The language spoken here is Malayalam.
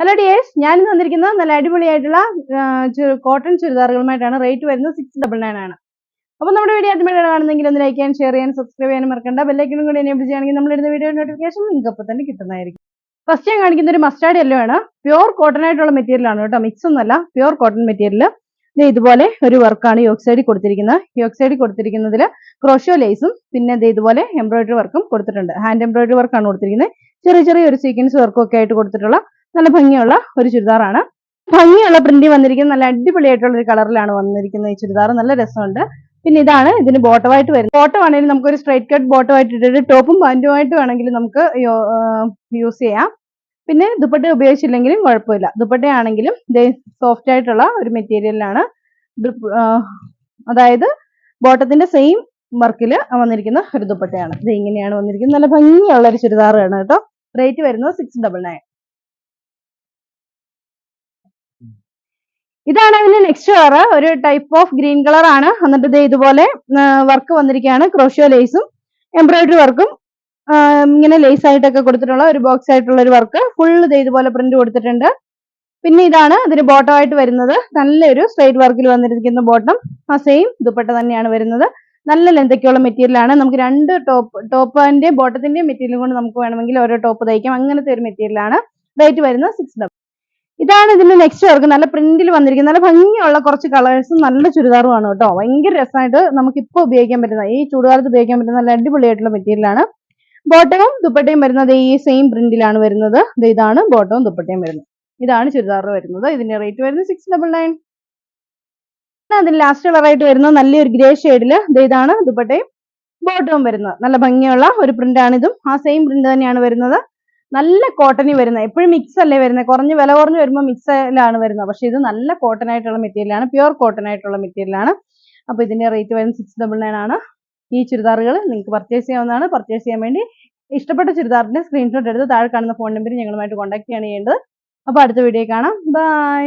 ഹലോ ഡിയേഴ്സ് ഞാൻ ഇന്ന് വന്നിരിക്കുന്നത് നല്ല അടിപൊളിയായിട്ടുള്ള കോട്ടൺ ചുരിദാറുകളുമായിട്ടാണ്. റേറ്റ് വരുന്നത് സിക്സ് ഡബിൾ നയൻ ആണ്. അപ്പോൾ നമ്മുടെ വീഡിയോ ആദ്യമായിട്ടാണ് കാണുന്നെങ്കിൽ ഒന്ന് ലൈക്ക് ചെയ്യാൻ ഷെയർ ചെയ്യാൻ സബ്സ്ക്രൈബ് ചെയ്യാൻ മറക്കണ്ട. ബെല്ലൈക്കനും കൂടി എനേബിൾ ചെയ്യുകയാണെങ്കിൽ നമ്മളിടുന്ന വീഡിയോ നോട്ടിഫിക്കേഷൻ നിങ്ങൾക്ക് അപ്പോൾ തന്നെ കിട്ടുന്നതായിരിക്കും. ഫസ്റ്റ് ഞാൻ കാണിക്കുന്ന ഒരു മസ്റ്റാർഡ് യെല്ലോ ആണ്. പ്യൂർ കോട്ടൺ ആയിട്ടുള്ള മെറ്റീരിയൽ ആണ് കേട്ടോ. മിക്സ് ഒന്നല്ല പ്യൂർ കോട്ടൺ മെറ്റീരിയൽ ഇത് ഇതുപോലെ ഒരു വർക്കാണ് യോക്ക് കൊടുത്തിരിക്കുന്നത്. യോക്ക് കൊടുത്തിരിക്കുന്നതിൽ ക്രോഷോ ലേസും പിന്നെ ഇത് ഇതുപോലെ എംബ്രോയിഡറി വർക്കും കൊടുത്തിട്ടുണ്ട്. ഹാൻഡ് എംബ്രോയിഡറി വർക്കാണ് കൊടുത്തിരിക്കുന്നത്. ചെറിയ ചെറിയ ഒരു സീക്വൻസ് വർക്കും ഒക്കെ ആയിട്ട് കൊടുത്തിട്ടുള്ള നല്ല ഭംഗിയുള്ള ഒരു ചുരിദാറാണ്. ഭംഗിയുള്ള പ്രിന്റ് വന്നിരിക്കുന്നത് നല്ല അടിപൊളിയായിട്ടുള്ള ഒരു കളറിലാണ് വന്നിരിക്കുന്നത് ഈ ചുരിദാർ. നല്ല രസമുണ്ട്. പിന്നെ ഇതാണ് ഇതിന് ബോട്ടമായിട്ട് വരുന്നത്. ബോട്ടം ആണെങ്കിലും നമുക്ക് ഒരു സ്ട്രൈറ്റ് കട്ട് ബോട്ടമായിട്ട് ഇട്ടിട്ട് ടോപ്പും പാന്റുമായിട്ട് വേണമെങ്കിൽ നമുക്ക് യൂസ് ചെയ്യാം. പിന്നെ ദുപ്പട്ട ഉപയോഗിച്ചില്ലെങ്കിലും കുഴപ്പമില്ല. ദുപ്പട്ട ആണെങ്കിലും സോഫ്റ്റ് ആയിട്ടുള്ള ഒരു മെറ്റീരിയലാണ് അതായത് ബോട്ടത്തിന്റെ സെയിം വർക്കിൽ വന്നിരിക്കുന്ന ഒരു ദുപ്പട്ടയാണ്. ഇത് ഇങ്ങനെയാണ് വന്നിരിക്കുന്നത്. നല്ല ഭംഗിയുള്ള ഒരു ചുരിദാറാണ് കേട്ടോ. റേറ്റ് വരുന്നത് സിക്സ് ഡബിൾ നയൻ ഇതാണ് അതിന്റെ നെക്സ്റ്റ് കളർ ഒരു ടൈപ്പ് ഓഫ് ഗ്രീൻ കളർ ആണ്. എന്നിട്ട് ഇത് ഇതുപോലെ വർക്ക് വന്നിരിക്കുകയാണ്. ക്രോഷ്യോ ലേസും എംബ്രോയിഡറി വർക്കും ഇങ്ങനെ ലേസ് ആയിട്ടൊക്കെ കൊടുത്തിട്ടുള്ള ഒരു ബോക്സ് ആയിട്ടുള്ള ഒരു വർക്ക് ഫുൾ ഇത് ഇതുപോലെ പ്രിന്റ് കൊടുത്തിട്ടുണ്ട്. പിന്നെ ഇതാണ് ഇതിന് ബോട്ടം ആയിട്ട് വരുന്നത്. നല്ലൊരു സ്ട്രൈറ്റ് വർക്കിൽ വന്നിരിക്കുന്ന ബോട്ടം ആ സെയിം ദുപ്പട്ട തന്നെയാണ് വരുന്നത്. നല്ല ലെന്തൊക്കെയുള്ള മെറ്റീരിയലാണ് നമുക്ക് രണ്ട് ടോപ്പ് ടോപ്പിന്റെ ബോട്ടത്തിന്റെ മെറ്റീരിയൽ കൊണ്ട് നമുക്ക് വേണമെങ്കിൽ ഓരോ ടോപ്പ് തയ്ക്കാം. അങ്ങനത്തെ ഒരു മെറ്റീരിയലാണ് റേറ്റ് വരുന്നത് സിക്സ് ഇതാണ് ഇതിന്റെ നെക്സ്റ്റ് വർക്ക് നല്ല പ്രിന്റിൽ വന്നിരിക്കുന്നത്. നല്ല ഭംഗിയുള്ള കുറച്ച് കളേഴ്സും നല്ല ചുരിദാറുമാണ് കേട്ടോ. ഭയങ്കര രസമായിട്ട് നമുക്ക് ഇപ്പോൾ ഉപയോഗിക്കാൻ പറ്റുന്ന ഈ ചൂടുകാലത്ത് ഉപയോഗിക്കാൻ പറ്റുന്ന നല്ല അടിപൊളിയായിട്ടുള്ള മെറ്റീരിയൽ ആണ്. ബോട്ടവും ദുപ്പട്ടയും വരുന്നത് ഈ സെയിം പ്രിന്റിലാണ് വരുന്നത്. ഇതാണ് ബോട്ടവും ദുപ്പട്ടയും വരുന്നത്. ഇതാണ് ചുരിദാർ വരുന്നത്. ഇതിന്റെ റേറ്റ് വരുന്നത് സിക്സ് ഡബിൾ നയൻ അതിന് ലാസ്റ്റ് കളറായിട്ട് വരുന്നത്. നല്ലൊരു ഗ്രേ ഷെയ്ഡിൽ ഇതാണ് ദുപ്പട്ടയും. ബോട്ടവും വരുന്നത്. നല്ല ഭംഗിയുള്ള ഒരു പ്രിന്റാണ് ഇതും. ആ സെയിം പ്രിന്റ് തന്നെയാണ് വരുന്നത്. നല്ല കോട്ടണി വരുന്ന എപ്പോഴും മിക്സ് അല്ലേ വരുന്നത്? കുറഞ്ഞ് വില കുറഞ്ഞ് വരുമ്പോൾ മിക്സിലാണ് വരുന്നത്. പക്ഷെ ഇത് നല്ല കോട്ടൺ ആയിട്ടുള്ള മെറ്റീരിയലാണ് ആണ്. പ്യുവർ കോട്ടൺ ആയിട്ടുള്ള മെറ്റീരിയലാണ് അപ്പോൾ ഇതിന്റെ റേറ്റ് വരുന്നത് സിക്സ് ഡബിൾ നയൻ ആണ്. ഈ ചുരിദാറുകൾ നിങ്ങൾക്ക് പർച്ചേസ് ചെയ്യാവുന്നതാണ്. പർച്ചേസ് ചെയ്യാൻ വേണ്ടി ഇഷ്ടപ്പെട്ട ചുരിദാറിന്റെ സ്ക്രീൻഷോട്ട് എടുത്ത് താഴെ കാണുന്ന ഫോൺ നമ്പറിൽ ഞങ്ങളുമായിട്ട് കോൺടാക്ട് ചെയ്യാണ് ചെയ്യേണ്ടത്. അപ്പോൾ അടുത്ത വീഡിയോ കാണാം. ബൈ